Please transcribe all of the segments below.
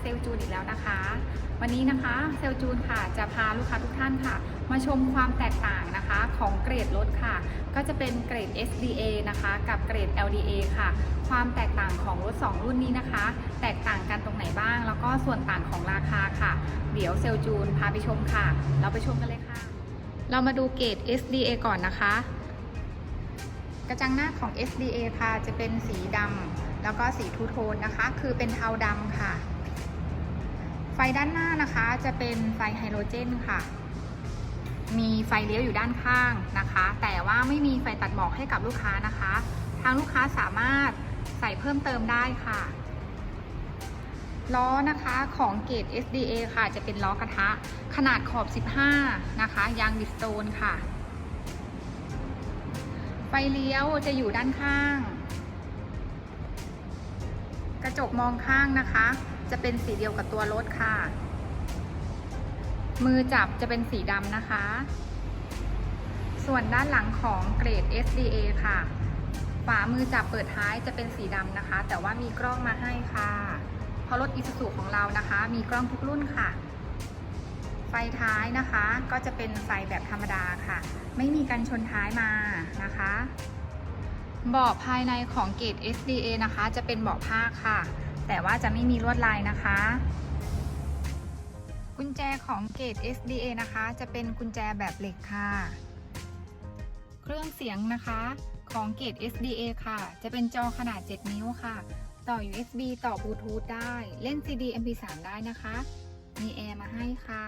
เซลจูนอีกแล้วนะคะ วันนี้นะคะเซลจูนค่ะจะพาลูกค้าทุกท่านค่ะ มาชมความแตกต่างนะคะของเกรดรถค่ะ ก็จะเป็นเกรด SDA นะคะกับเกรด LDA ค่ะ ความแตกต่างของรถ 2 รุ่นนี้นะคะ แตกต่างกันตรงไหนบ้าง แล้วก็ส่วนต่างของราคาค่ะ เดี๋ยวเซลจูนพาไปชมค่ะ เราไปชมกันเลยค่ะ เรามาดูเกรด SDA ก่อนนะคะ กระจังหน้าของ SDA ค่ะจะเป็นสีดำแล้วก็สีทูโทนนะคะ คือเป็นเทาดำค่ะ ไฟด้านหน้านะคะจะเป็นไฟไฮโดรเจนค่ะ มีไฟเลี้ยวอยู่ด้านข้างนะคะ แต่ว่าไม่มีไฟตัดหมอกให้กับลูกค้านะคะ ทางลูกค้าสามารถใส่เพิ่มเติมได้ค่ะล้อนะคะของเกรด SDA ค่ะ จะเป็นล้อกระทะ ขนาดขอบ 15 นะคะ ยางบิสโตนค่ะ ไฟเลี้ยวจะอยู่ด้านข้าง กระจกมองข้างนะคะ จะเป็นสีเดียวกับตัวรถค่ะ มือจับจะเป็นสีดำนะคะ ส่วนด้านหลังของเกรด SDA ค่ะ ฝามือจับเปิดท้ายจะเป็นสีดำนะคะ แต่ว่ามีกล้องมาให้ค่ะ เพราะรถอิ u z u ของเรานะคะ มีกล้องทุกรุ่นค่ะ ไฟท้ายนะคะก็จะเป็นไฟแบบธรรมดาค่ะ ไม่มีกันชนท้ายมานะคะเบาะภายในของเกรด SDA นะคะ จะเป็นเบาะผ้าค่ะ แต่ว่าจะไม่มีลวดลายนะคะ กุญแจของเกรด SDA นะคะ จะเป็นกุญแจแบบเหล็กค่ะ เครื่องเสียงนะคะของเกรด SDA ค่ะ จะเป็นจอขนาด 7 นิ้วค่ะ ต่อ USB ต่อบลูทูธได้ เล่น CD MP3 ได้นะคะ มีแอร์มาให้ค่ะ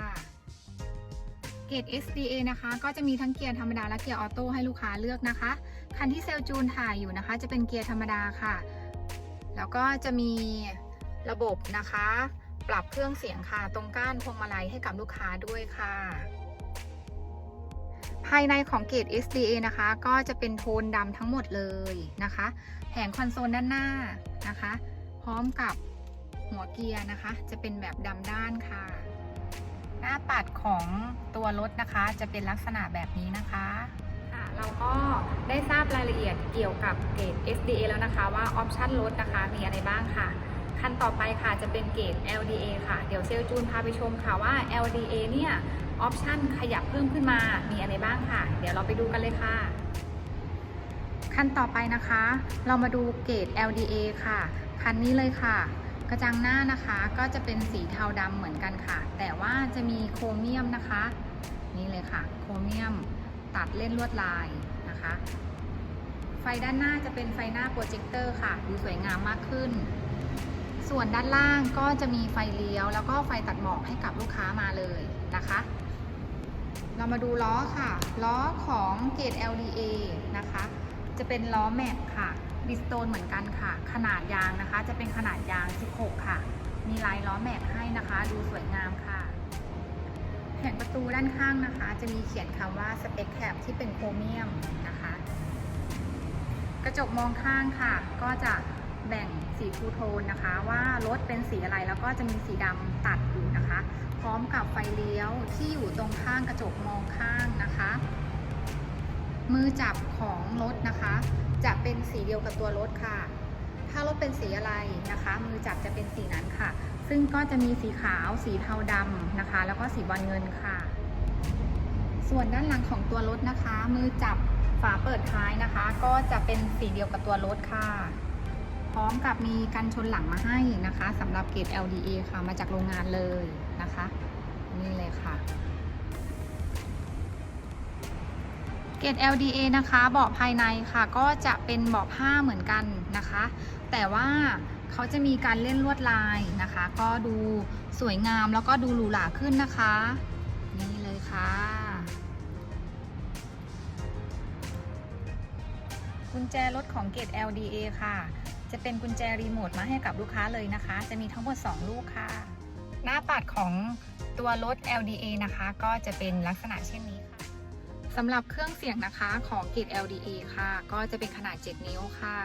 เกรด SDA นะคะ ก็จะมีทั้งเกียร์ธรรมดาและเกียร์ออโต้ให้ลูกค้าเลือกนะคะ คันที่เซลจูนถ่ายอยู่นะคะ จะเป็นเกียร์ธรรมดาค่ะ แล้วก็จะมีระบบนะคะ ปรับเครื่องเสียงค่ะตรงก้านพวงมาลัยให้กับลูกค้าด้วยค่ะ ภายในของเกรด SDA นะคะ ก็จะเป็นโทนดำทั้งหมดเลยนะคะแผงคอนโซลด้านหน้านะคะ พร้อมกับหัวเกียร์นะคะ จะเป็นแบบดำด้านค่ะ หน้าปัดของตัวรถนะคะ จะเป็นลักษณะแบบนี้นะคะค่ะ เราก็ได้ทราบรายละเอียดเกี่ยวกับเกรด SDA แล้วนะคะว่าออปชันรถนะคะมีอะไรบ้างค่ะคันต่อไปค่ะจะเป็นเกรด LDA ค่ะ เดี๋ยวเซลจูนพาไปชมค่ะว่า LDA เนี่ยออปชันขยับเพิ่มขึ้นมามีอะไรบ้างค่ะ เดี๋ยวเราไปดูกันเลยค่ะคันต่อไปนะคะ เรามาดูเกรด LDA ค่ะ คันนี้เลยค่ะ กระจังหน้านะคะก็จะเป็นสีเทาดำเหมือนกันค่ะ แต่ว่าจะมีโครเมียมนะคะ นี่เลยค่ะ โครเมียม ตัดเล่นลวดลายนะคะ ไฟด้านหน้าจะเป็นไฟหน้าโปรเจคเตอร์ค่ะ ดูสวยงามมากขึ้น ส่วนด้านล่างก็จะมีไฟเลี้ยว แล้วก็ไฟตัดหมอกให้กับลูกค้ามาเลยนะคะ เรามาดูล้อค่ะ ล้อของเกรด LDA นะคะ จะเป็นล้อแม็กค่ะบิสโตนเหมือนกันค่ะ ขนาดยางนะคะ จะเป็นขนาดยาง 16 ค่ะ มีลายล้อแม็กให้นะคะ ดูสวยงามค่ะ แผงประตูด้านข้างนะคะ จะมีเขียนคำว่าสเปคแคปที่เป็นโครเมียมนะคะ กระจกมองข้างค่ะ ก็จะแบ่งสีทูโทนนะคะ ว่ารถเป็นสีอะไรแล้วก็จะมีสีดำตัดอยู่นะคะ พร้อมกับไฟเลี้ยวที่อยู่ตรงข้างกระจกมองข้างนะคะ มือจับของรถนะคะ จะเป็นสีเดียวกับตัวรถค่ะ ถ้ารถเป็นสีอะไรนะคะ มือจับจะเป็นสีนั้นค่ะ ซึ่งก็จะมีสีขาว สีเทาดำนะคะ แล้วก็สีบอลเงินค่ะ ส่วนด้านหลังของตัวรถนะคะ มือจับฝาเปิดท้ายนะคะ ก็จะเป็นสีเดียวกับตัวรถค่ะ พร้อมกับมีกันชนหลังมาให้นะคะสำหรับเกรด LDA ค่ะ มาจากโรงงานเลยนะคะ นี่เลยค่ะเกรด LDA นะคะ เบาะภายในค่ะ ก็จะเป็นเบาะผ้าเหมือนกันนะคะ แต่ว่า เขาจะมีการเล่นลวดลายนะคะ ก็ดูสวยงามแล้วก็ดูหรูหราขึ้นนะคะนี่เลยค่ะ กุญแจรถของเกรด LDA ค่ะ จะเป็นกุญแจรีโมทมาให้กับลูกค้าเลยนะคะ จะมีทั้งหมด 2 ลูกค่ะ หน้าปัดของตัวรถ LDA นะคะ ก็จะเป็นลักษณะเช่นนี้ค่ะสำหรับเครื่องเสียงนะคะของเกรด LDA ค่ะ ก็จะเป็นขนาด 7 นิ้วค่ะ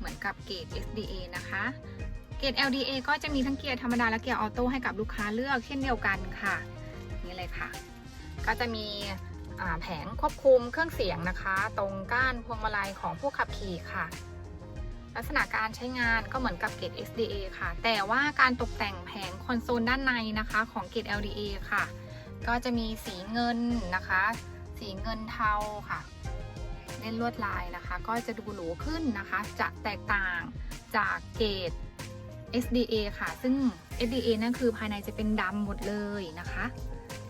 เหมือนกับเกรด SDA นะคะเกรด LDA ก็จะมีทั้งเกียร์ธรรมดาและเกียร์ออโต้ให้กับลูกค้าเลือกเช่นเดียวกันค่ะ นี่เลยค่ะ ก็จะมีแผงควบคุมเครื่องเสียงนะคะ ตรงก้านพวงมาลัยของผู้ขับขี่ค่ะ ลักษณะการใช้งานก็เหมือนกับเกรด SDA ค่ะ แต่ว่าการตกแต่งแผงคอนโซลด้านในนะคะของเกรด LDA ค่ะ ก็จะมีสีเงินนะคะ สีเงินเทาค่ะ เล่นลวดลายนะคะ ก็จะดูหรูขึ้นนะคะ จะแตกต่างจากเกรด SDA ค่ะ ซึ่ง SDA นั่นคือภายในจะเป็นดำหมดเลยนะคะ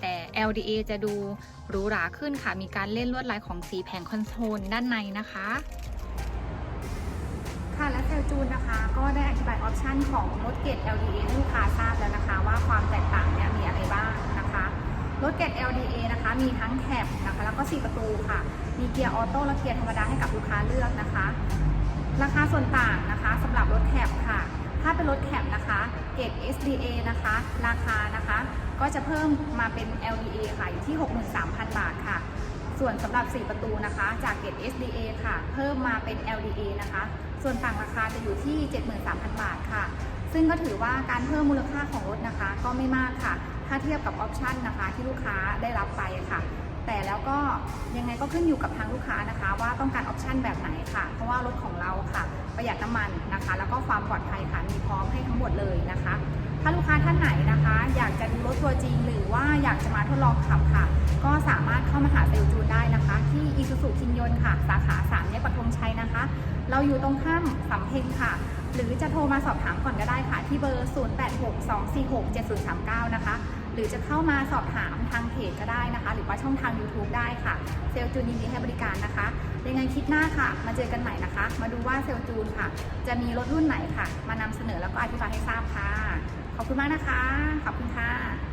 แต่ LDA จะดูหรูหราขึ้นค่ะ มีการเล่นลวดลายของสีแผงคอนโซลด้านในนะคะ ค่ะและเซลจูนนะคะ ก็ได้อธิบายออปชันของรถเกรด LDA ให้ลูกค้าทราบแล้วนะคะ ว่าความแตกต่างเนี่ยมีอะไรบ้างนะคะ รถเกรด LDA นะคะ มีทั้งแคบนะคะ แล้วก็4ประตูค่ะ มีเกียร์ออโต้และเกียร์ธรรมดาให้กับลูกค้าเลือกนะคะ ราคาส่วนต่างนะคะสำหรับรถแคบค่ะ ถ้าเป็นรถแคบนะคะเกรด SDA นะคะ ราคานะคะ ก็จะเพิ่มมาเป็น LDA ค่ะอยู่ที่ 63,000 บาทค่ะ ส่วนสำหรับ 4 ประตูนะคะ จากเกรด SDA ค่ะ เพิ่มมาเป็น LDA นะคะ ส่วนต่างราคาจะอยู่ที่ 73,000 บาทค่ะ ซึ่งก็ถือว่าการเพิ่มมูลค่าของรถนะคะ ก็ไม่มากค่ะ ถ้าเทียบกับออปชันนะคะที่ลูกค้าได้รับไปค่ะ แต่แล้วก็ยังไงก็ขึ้นอยู่กับทางลูกค้านะคะ ว่าต้องการออปชันแบบไหนค่ะ เพราะว่ารถของเราค่ะ ประหยัดน้ำมันนะคะ แล้วก็ความปลอดภัยค่ะมีพร้อมให้ทั้งหมดเลยนะคะ ถ้าลูกค้าท่านไหนนะคะ อยากจะดูรถตัวจริง หรือว่าอยากจะมาทดลองขับค่ะ ก็สามารถเข้ามาหาเซลจูนได้นะคะ ที่อีซูซูคินยนค่ะ สาขา3แยกปักธงชัยนะคะ เราอยู่ตรงข้ามสำเพ็งค่ะหรือจะโทรมาสอบถามก่อนก็ได้ค่ะ ที่เบอร์ 0862467039 นะคะ หรือจะเข้ามาสอบถามทางเพจก็ได้นะคะ หรือว่าช่องทาง YouTube ได้ค่ะ เซลจูนยินดีให้บริการนะคะยังไงคลิดหน้าค่ะ มาเจอกันใหม่นะคะ มาดูว่าเซลลจูนค่ะ จะมีรถรุ่นไหนค่ะ มานำเสนอแล้วก็อธิบายให้ทราบค่ะ ขอบคุณมากนะคะ ขอบคุณค่ะ